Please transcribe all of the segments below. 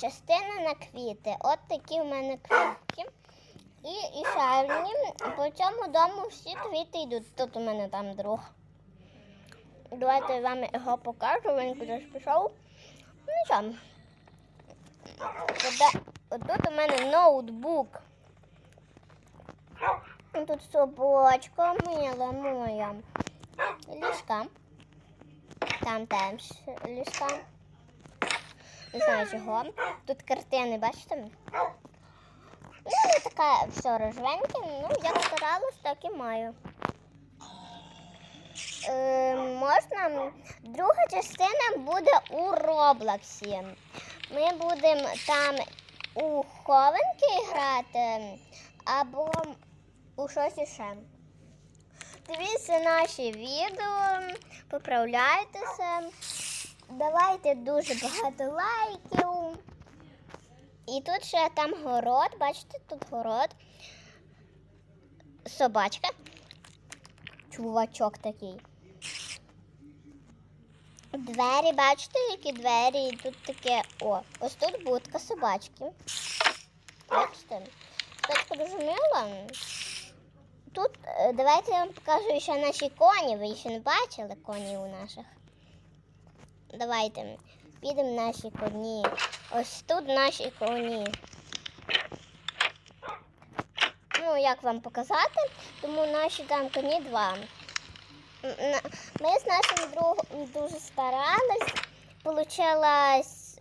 частина на квіти. От такі в мене квітки. І, і шарні. По цьому дому всі квіти йдуть. Тут у мене там друг. Давайте я вам його покажу, він кудись пішов. Ну що. Отут у мене ноутбук. Тут собачка мила моя. Ліжка. Там теж ліжка. Не знаю чого. Тут картини, бачите? Ну, не така все рожвеньке. Ну, як старалась, так і маю. Е, можна. Друга частина буде у Роблоксі. Ми будемо там у хованки грати або у щось іще. Дивіться наші відео, поправляйтеся, давайте дуже багато лайків. І тут ще там город, бачите, тут город. Собачка. Чувачок такий. Двері, бачите, які двері, і тут таке. О, ось тут будка собачки. Бачите? Собачка мила. Тут е, давайте я вам покажу ще наші коні. Ви ще не бачили коні у наших. Давайте підемо наші коні. Ось тут наші коні. Ну, як вам показати? Тому наші там коні два. Ми з нашим другом дуже старались. Получилась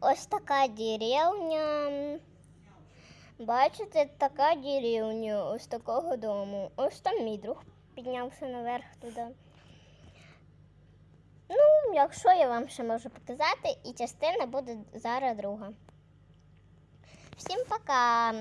ось така деревня. Бачите, така деревня, ось такого дому. Ось там мій друг піднявся наверх туди. Якщо я вам ще можу показати, і частина буде зараз друга. Всім пока!